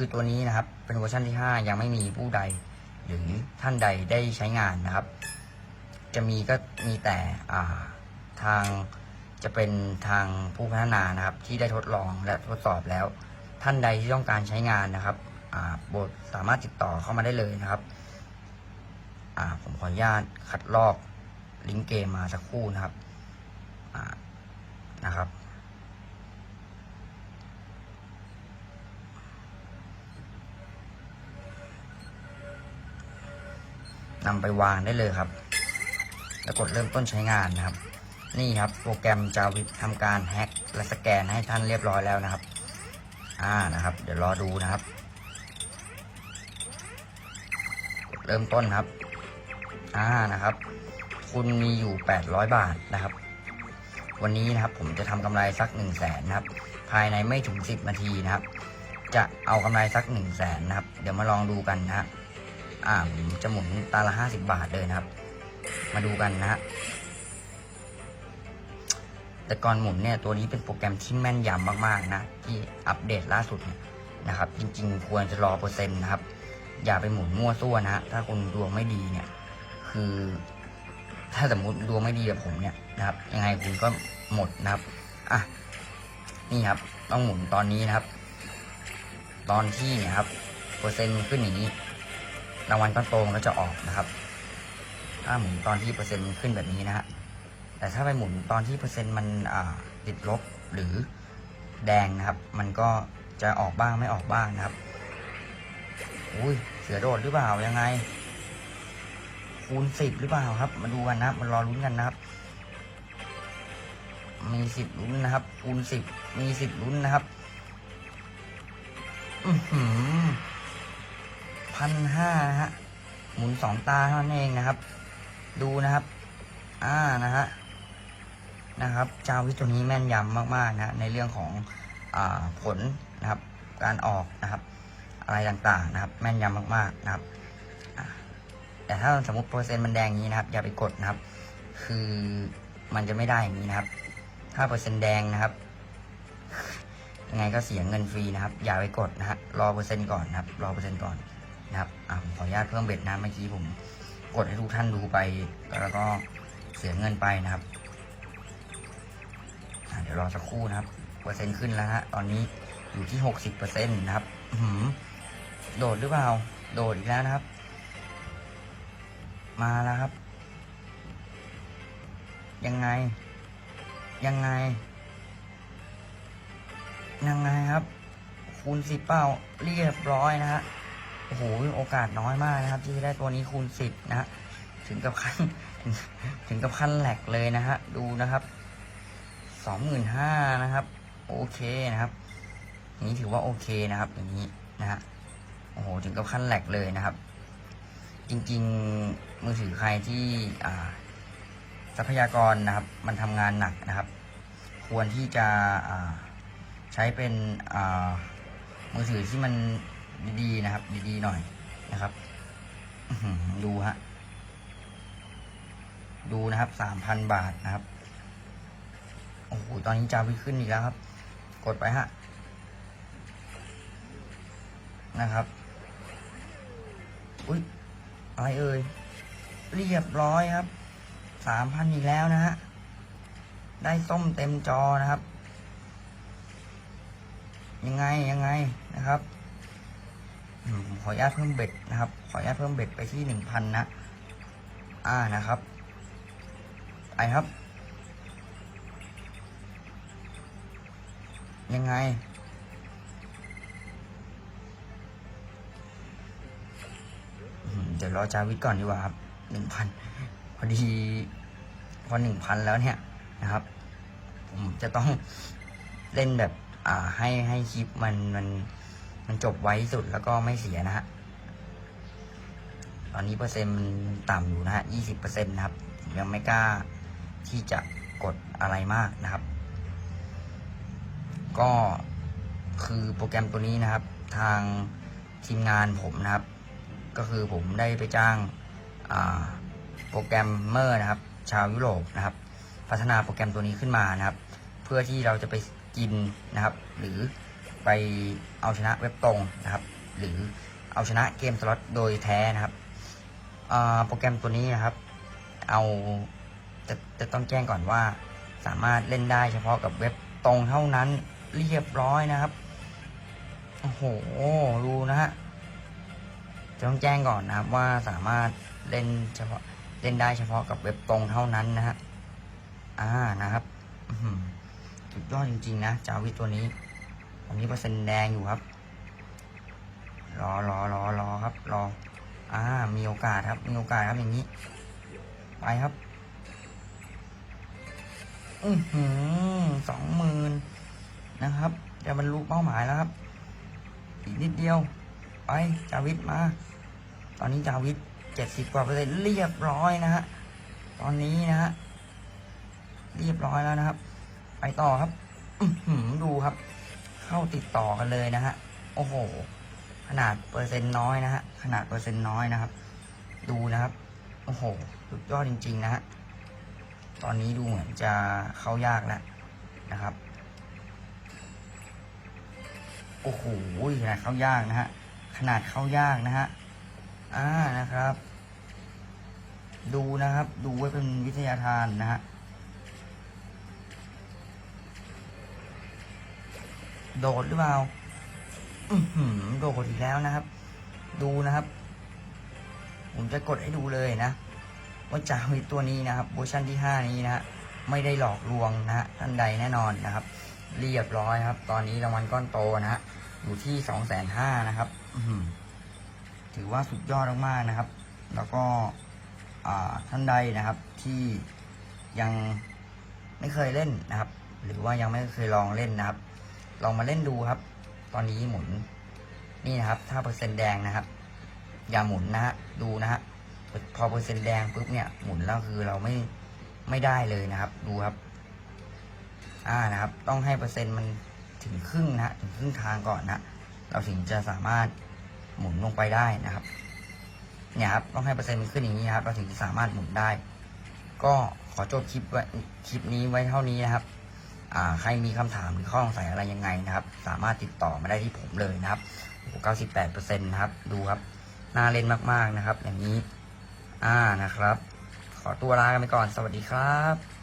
คือตัวนี้นะครับ เป็นเวอร์ชันที่ 5 ยังไม่มีผู้ใด หรือท่านใดได้ใช้งานนะครับ จะมีก็มีแต่ทางจะเป็นทางผู้พัฒนานะครับ ที่ได้ทดลองและทดสอบแล้ว ท่านใดที่ต้องการใช้งานนะครับบทสามารถติดต่อเข้ามาได้เลยนะครับผมขออนุญาตคัดลอกลิงก์เกมมาสักครู่นะครับนะครับ นำไปวางได้เลยครับ แล้วกดเริ่มต้นใช้งานนะครับ นี่ครับโปรแกรมจาวิทำการแฮ็กและสแกนให้ท่านเรียบร้อยแล้วนะครับ อ่านะครับ เดี๋ยวรอดูนะครับ เริ่มต้นครับ อ่านะครับ คุณมีอยู่ 800 บาทนะครับ วันนี้นะครับผมจะทำกำไรสัก 1 0 0 0 0แสนนะครับ ภายในไม่ถึง 10 นาทีนะครับ จะเอากำไรสัก 1 0 0 0 0แสนนะครับ เดี๋ยวมาลองดูกันนะฮะ อ่าผมจะหมุนตาละห้าสิบบาทเลยนะครับ มาดูกันนะฮะแต่ก่อนหมุนเนี่ยตัวนี้เป็นโปรแกรมที่แม่นยำมากๆนะที่อัปเดตล่าสุดนะครับ จริงๆ ควรจะรอเปอร์เซ็นต์นะครับ อย่าไปหมุนมั่วซั่วนะ ถ้าคุณดวงไม่ดีเนี่ย คือ ถ้าสมมติดวงไม่ดีแบบผมเนี่ยนะครับ ยังไงคุณก็หมดนะครับอะนี่ครับ ต้องหมุนตอนนี้นะครับ ตอนที่เนี่ยครับเปอร์เซ็นต์ขึ้นอย่างนี้ รางวัลก้อนโตมันก็จะออกนะครับ ถ้าหมุนตอนที่เปอร์เซ็นต์ขึ้นแบบนี้นะฮะแต่ถ้าไปหมุนตอนที่เปอร์เซ็นต์มันติดลบหรือแดงนะครับ มันก็จะออกบ้างไม่ออกบ้างนะครับ อุ้ยเสือโดดหรือเปล่ายังไง คูณสิบหรือเปล่าครับ มาดูกันนะครับมารอลุ้นกันนะครับ มีสิบลุ้นนะครับ คูณสิบมีสิบลุ้นนะครับ อือหือ พันห้านะฮะ หมุนสองตาเท่านั้นเองนะครับ ดูนะครับ อ่านะฮะ นะครับจาวิตัวนี้แม่นยำมากๆนะ ในเรื่องของอผลนะครับ การออกนะครับ อะไรต่างๆนะครับ แม่นยำมากๆนะครับ แต่ถ้าสมมติเปอร์เซ็นต์มันแดงอย่างนี้นะครับ อย่าไปกดนะครับ คือมันจะไม่ได้อย่างนี้นะครับ ถ้าเปอร์เซ็นต์แดงนะครับยังไงก็เสียเงินฟรีนะครับ อย่าไปกดนะฮะรอเปอร์เซ็นต์ก่อนนะครับ รอเปอร์เซ็นต์ก่อน นะครับอ่าผมขออนุญาตเพิ่มเบ็ดนะเมื่อกี้ผมกดให้ทุกท่านดูไป แล้วก็เสียเงินไปนะครับเดี๋ยวรอสักครู่นะครับเปอร์เซ็นต์ขึ้นแล้วฮะตอนนี้อยู่ที่หกสิบเปอร์เซ็นต์นะครับหือโดดหรือเปล่า โดดอีกแล้วนะครับ มาแล้วครับ ยังไง ยังไง ยังไงครับ คูณสิบเป้าเรียบร้อยนะฮะ โอ้โหโอกาสน้อยมากนะครับ ที่จะได้ตัวนี้คูณสิบนะฮะถึงกับขั้นถึงกับขั้นแหลกเลยนะฮะดูนะครับสองหมื่นห้านะครับ โอเคนะครับ นี้ถือว่าโอเคนะครับอย่างนี้นะฮะโอ้โหถึงกับขั้นแหลกเลยนะครับ จริงๆมือถือใครที่อ่าทรัพยากรนะครับ มันทำงานหนักนะครับ ควรที่จะอ่าใช้เป็นอ่ามือถือที่มัน ดีๆนะครับ ดีๆหน่อยนะครับดูฮะดูนะครับสามพันบาทนะครับโอ้โหตอนนี้จาวิขึ้นอีกแล้วครับ กดไปฮะนะครับอุ้ยอะไรเอ่ยเรียบร้อยครับสามพันอีกแล้วนะฮะได้ส้มเต็มจอนะครับ ยังไงยังไงนะครับ ขออนุญาตเพิ่มเบ็ดนะครับ ขออนุญาตเพิ่มเบ็ดไปที่หนึ่งพันนะ อ่านะครับไปครับ ยังไง เดี๋ยวรอจาวิทก่อนดีกว่าครับหนึ่งพันพอดีพอหนึ่งพันแล้วเนี่ยนะครับ ผมจะต้องเล่นแบบ อ่าให้ให้คลิปมันมัน มันจบไว้ที่สุดแล้วก็ไม่เสียนะฮะ ตอนนี้เปอร์เซ็นต์มันต่ำอยู่นะฮะยี่สิบเปอร์เซ็นต์นะครับ ยังไม่กล้าที่จะกดอะไรมากนะครับ ก็คือโปรแกรมตัวนี้นะครับ ทางทีมงานผมนะครับ ก็คือผมได้ไปจ้างาโปรแกรมเมอร์นะครับ ชาวยุโรปนะครับ พัฒนาโปรแกรมตัวนี้ขึ้นมานะครับ เพื่อที่เราจะไปกินนะครับ หรือไป เอาชนะเว็บตรงนะครับ หรือเอาชนะเกมสล็อตโดยแท้นะครับโปรแกรมตัวนี้นะครับ เอาจะจะต้องแจ้งก่อนว่า สามารถเล่นได้เฉพาะกับเว็บตรงเท่านั้นเรียบร้อยนะครับโอ้โหดูนะฮะจะต้องแจ้งก่อนนะครับว่าสามารถเล่นเฉพาะเล่นได้เฉพาะกับเว็บตรงเท่านั้นนะฮะอ่านะครับสุดยอดจริงๆนะจาวิตัวนี้ อันนี้เปอร์เซ็นต์แดงอยู่ครับ รอรอรอรอครับ รอ อ่า มีโอกาสครับ มีโอกาสครับอย่างนี้ ไปครับ อือหือสองหมื่นนะครับ จะบรรลุเป้าหมายแล้วครับ อีกนิดเดียว ไป จาวิทมา ตอนนี้จาวิทเจ็ดสิบกว่าเปอร์เซ็นต์เรียบร้อยนะฮะ ตอนนี้นะฮะ เรียบร้อยแล้วนะครับ ไปต่อครับ อือหือดูครับ เข้าติดต่อกันเลยนะฮะ โอ้โห ขนาดเปอร์เซ็นต์น้อยนะฮะ ขนาดเปอร์เซ็นต์น้อยนะครับ ดูนะครับ โอ้โห สุดยอดจริง ๆ นะฮะ ตอนนี้ดูเหมือนจะเข้ายากแล้วนะครับ โอ้โห ขนาดเข้ายากนะฮะ ขนาดเข้ายากนะฮะ อ่า นะครับ ดูนะครับ ดูไว้เป็นวิทยาทานนะฮะ โดดหรือเปล่าอืโดดอีกแล้วนะครับ ดูนะครับ ผมจะกดให้ดูเลยนะ ว่าจาวิตตัวนี้นะครับเวอร์ชันที่ห้านี้นะฮะไม่ได้หลอกลวงนะฮะท่านใดแน่นอนนะครับ เรียบร้อยครับ ตอนนี้รางวัลก้อนโตนะฮะอยู่ที่สองแสนห้านะครับอื้อหือถือว่าสุดยอดมากๆนะครับ แล้วก็ท่านใดนะครับที่ยังไม่เคยเล่นนะครับ หรือว่ายังไม่เคยลองเล่นนะครับ ลองมาเล่นดูครับ ตอนนี้หมุนนี่นะครับ ถ้าเปอร์เซ็นต์แดงนะครับ อย่าหมุนนะฮะดูนะฮะพอเปอร์เซ็นต์แดงปุ๊บเนี่ยหมุนแล้วคือเราไม่ไม่ได้เลยนะครับ ดูครับ อ่านะครับ ต้องให้เปอร์เซ็นต์มันถึงครึ่งนะฮะถึงครึ่งทางก่อนนะเราถึงจะสามารถหมุนลงไปได้นะครับเนี่ยครับต้องให้เปอร์เซ็นต์มันขึ้นอย่างนี้ครับ เราถึงจะสามารถหมุนได้ ก็ขอจบคลิปไว้คลิปนี้ไว้เท่านี้นะครับ ใครมีคำถามหรือข้อสงสัยอะไรยังไงนะครับ สามารถติดต่อมาได้ที่ผมเลยนะครับ98%นะครับ ดูครับ น่าเล่นมากๆนะครับ อย่างนี้ อ่านะครับ ขอตัวลากันไปก่อน สวัสดีครับ